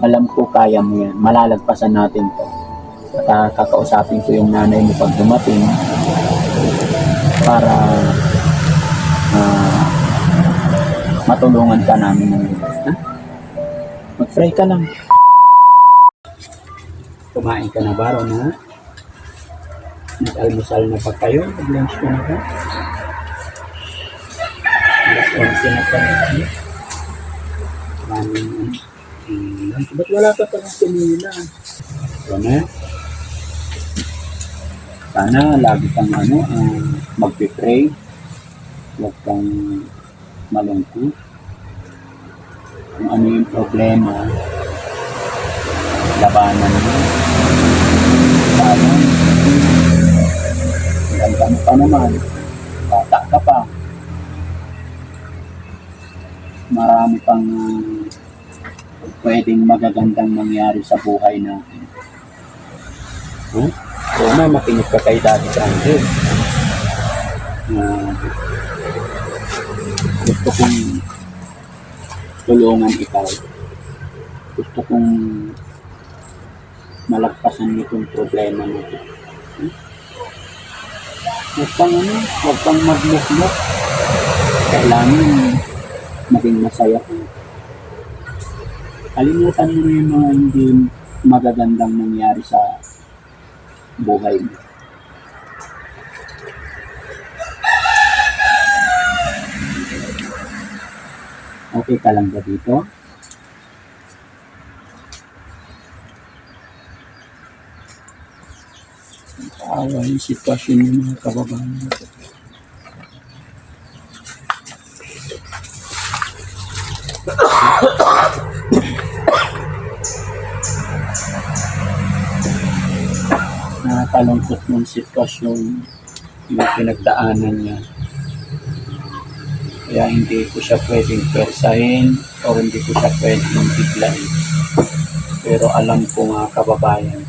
Alam ko kaya mo yan. Malalagpasan natin to. At ah, kakausapin ko yung nanay mo pag dumating para ah, matulungan ka namin ng ha? Mag-pray ka lang. Kumain ka na ba, Ron, ha? Nag-almusal na ba kayo? Nag-lunch ka na ba? Alas 11 na pa. Maraming. Hmm, ba't wala pa ng sinila? Ito na. Sana lagi kang ano, ah, magpipray. Huwag kang malungkot. Kung ano yung problema, labanan mo. Sana, mo pa naman. Bata ka pa. Marami pang ah, pwedeng magagandang mangyari sa buhay natin. Huh? So, na makinig ka kay Daddy Frankie. Na gusto kong tulungan ikaw. Gusto kong malagpasan itong problema ito. Hmm? Huwag kang ano, huwag kang magmukmuk. Kailangan maging masaya ka. Kalimutan mo yung mga hindi magagandang nangyari sa buhay mo. Okay ka lang ba dito? Awa yung sitwasyon ng mga kababayan natin. Nakakalungkot ng sitwasyon yung pinagdaanan niya. Kaya hindi ko siya pwedeng persahin o hindi ko siya pwedeng biglain. Pero alam ko nga kababayan,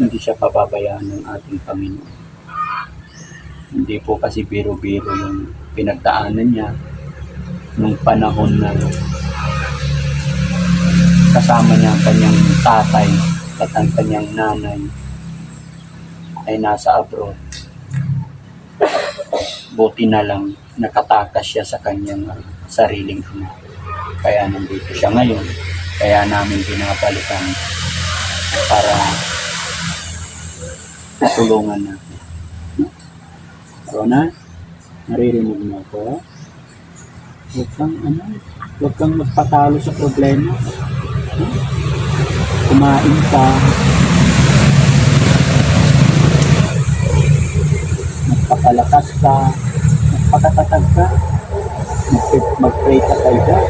hindi siya pababayaan ng ating Panginoon. Hindi po kasi biro-biro yung pinagdaanan niya nung panahon na kasama niya ang kanyang tatay at ang kanyang nanay ay nasa abroad. Buti na lang nakatakas siya sa kanyang ah, sariling ama. Kaya nandito siya ngayon. Kaya namin binabalikan para tulungan natin. Rona, naririnig mo ako? Huwag kang ano, huwag kang magpatalo sa problema. Kumain ka. Ka. Magpakatatag ka. Mag- Mag-pray ka kay God.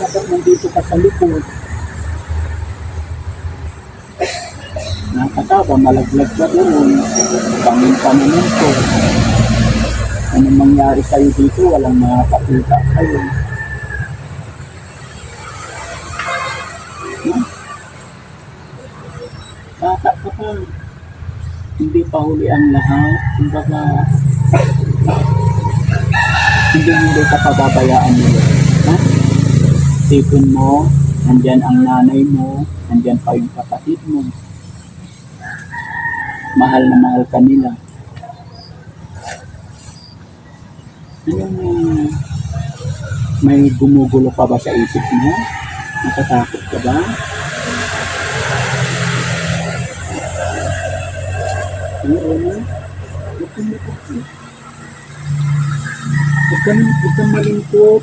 Dapat nandito ka sa likod. Nakakatawa, malaglag ka doon. Pangin ka naman ko. Anong mangyari sa'yo dito, walang makakakita sa'yo. Pa. Hindi pa huli ang lahat. Kumbaga, hindi hindi ka pababayaan nila. Ha? Tipon mo, nandyan ang nanay mo, nandyan pa yung kapatid mo. Mahal na mahal ka nila. May gumugulo pa ba sa isip mo? Natatakot ka ba? Ano, ano? Huwag kang matakot. Huwag kang, huwag kang malungkot.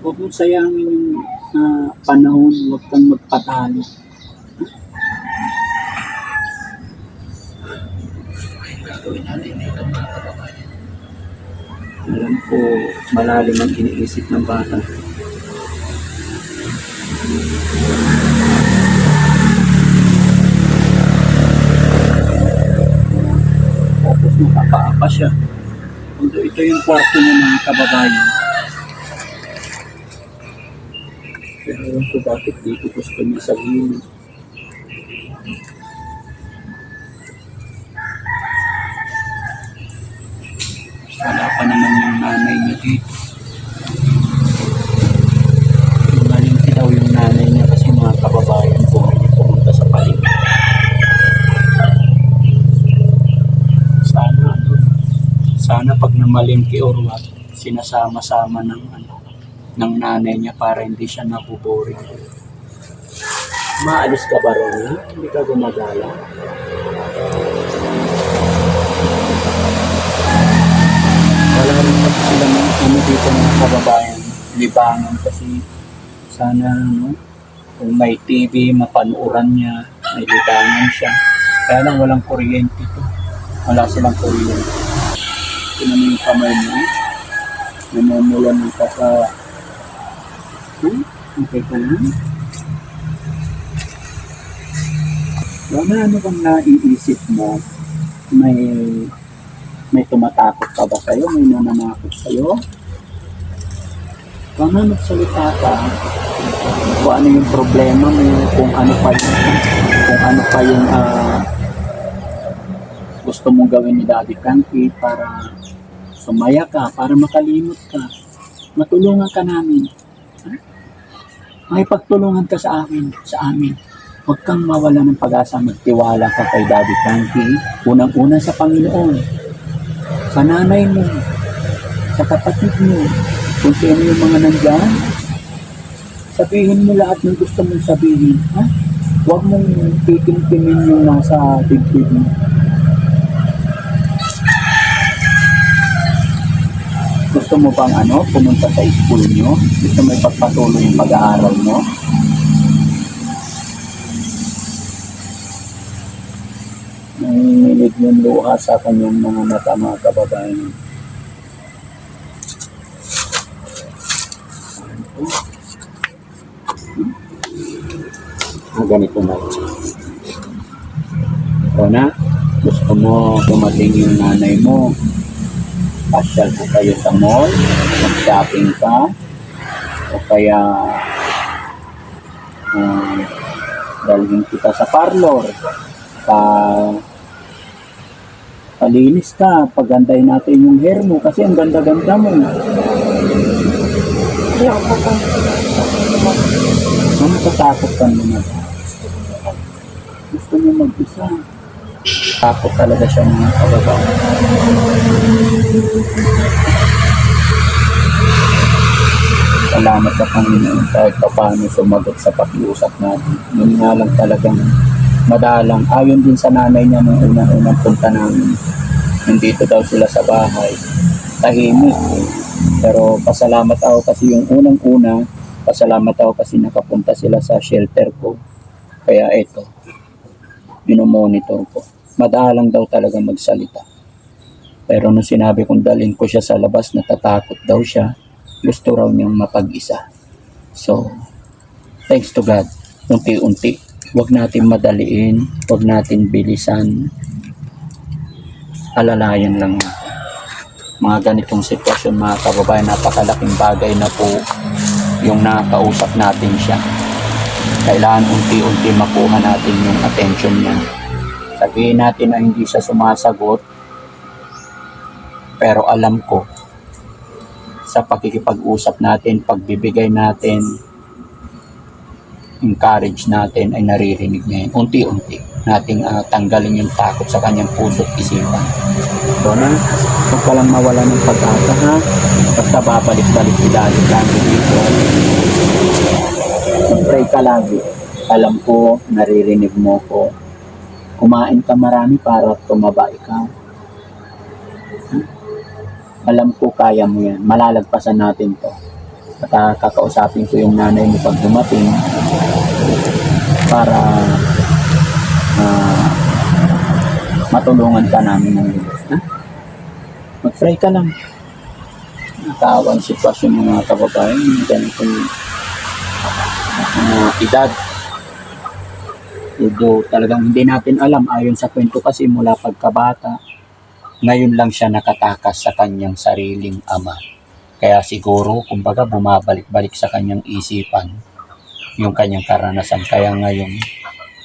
Huwag mong sayangin yung ah, panahon. Huwag kang magpatalo. Alam ko, malalim ang iniisip ng bata. Nakaapa siya. Although ito yung kwarto niya ng kababayan. Pero alam ko bakit dito gusto niya sa gilid. Wala pa naman yung nanay niya dito. Sana pag namalingki or what, sinasama-sama ng ano, ng nanay niya para hindi siya nabuboring. Maalis ka ba ron? Hindi ka gumagala? Wala rin kasi sila ng ano dito mga kababayan, libangan kasi sana ano, kung may TV, mapanuuran niya, may libangan siya. Kaya lang walang kuryente to. Wala silang kuryente. Yung kamay mo. Namumula ng kasa. Hmm? Okay ka lang? Wala ano bang naiisip mo? May may tumatakot ka ba sa'yo? May nananakot sa'yo? Baka magsalita ka kung ano yung problema mo, kung ano pa yung, kung ano pa yung ah, gusto mong gawin ni Daddy Frankie para sumaya ka, para makalimot ka. Matulungan ka namin. Ha? Makipagtulungan ka sa akin, sa amin. Huwag kang mawala ng pag-asa, magtiwala ka kay Daddy Frankie. Unang-una sa Panginoon, sa nanay mo, sa kapatid mo, kung sino yung mga nandyan, sabihin mo lahat ng gusto mong sabihin. Ha? Huwag mong titimtimin yung nasa dibdib mo. Gusto mo bang ano, pumunta sa school nyo? Gusto mo ipagpatuloy yung pag-aaral mo? Nanginginig yung luha sa kanyang mga mata mga kababayan. Ah, ganito na. O na, gusto mo dumating yung nanay mo. Pasyal po kayo sa mall, mag-shopping ka, o kaya um, dalhin kita sa parlor, pa palinis ka, paganday natin yung hair mo kasi ang ganda-ganda mo. Hindi ako papansin. Ano natatakot ka naman? Gusto mo mag-isa. Takot talaga siya mga kababayan. Salamat sa Panginoon kahit pa paano sumagot sa pakiusap natin. Yun nga lang talagang madalang. Ayon din sa nanay niya nung unang-unang punta namin. Nandito daw sila sa bahay. Tahimik. Pero pasalamat ako kasi yung unang-una, pasalamat ako kasi nakapunta sila sa shelter ko. Kaya ito, minomonitor ko. Madalang daw talaga magsalita. Pero nung sinabi kong dalhin ko siya sa labas, natatakot daw siya. Gusto raw niyang mapag-isa. So, thanks to God, unti-unti. Huwag natin madaliin, huwag natin bilisan. Alalayan lang. Mga ganitong sitwasyon, mga kababayan, napakalaking bagay na po yung nakausap natin siya. Kailangan unti-unti makuha natin yung attention niya. Sabihin natin na hindi siya sumasagot, pero alam ko, sa pakikipag-usap natin, pagbibigay natin, encourage natin ay naririnig niya yun. Unti-unti nating ah, tanggalin yung takot sa kanyang puso at isipan. So na, huwag ka mawala ng pag-asa ha. Basta babalik-balik si Daddy Frankie dito. Pray ka lagi. Alam ko, naririnig mo ko. Kumain ka marami para tumaba ikaw. Alam ko kaya mo yan. Malalagpasan natin to. At ah, kakausapin ko yung nanay mo pag dumating para ah, matulungan ka namin ng Diyos. Ha? Mag-pray ka lang. Nakawang sitwasyon ng mga kababayan, ganitong mga edad. Although talagang hindi natin alam, ayon sa kwento kasi mula pagkabata, ngayon lang siya nakatakas sa kanyang sariling ama. Kaya siguro, kumbaga, bumabalik-balik sa kanyang isipan yung kanyang karanasan. Kaya ngayon,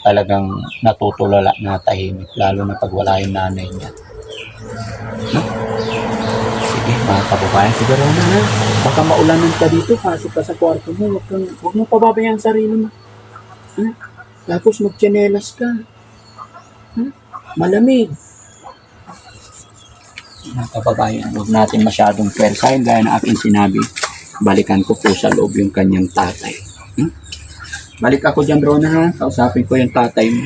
talagang natutulala na tahimik, lalo na pag wala yung nanay niya. Sige, mga kababayan, siguro na ha. Baka maulanan ka dito, pasok ka sa kwarto mo. Huwag, kang, huwag mo pababayaan ang sarili mo. Ha? Tapos magtsinelas ka. Ha? Malamig. Mga kababayan, huwag natin masyadong persahin gaya ng aking sinabi. Balikan ko po sa loob yung kanyang tatay. Hmm? Balik ako dyan, Rona, ha? Kausapin ko yung tatay mo.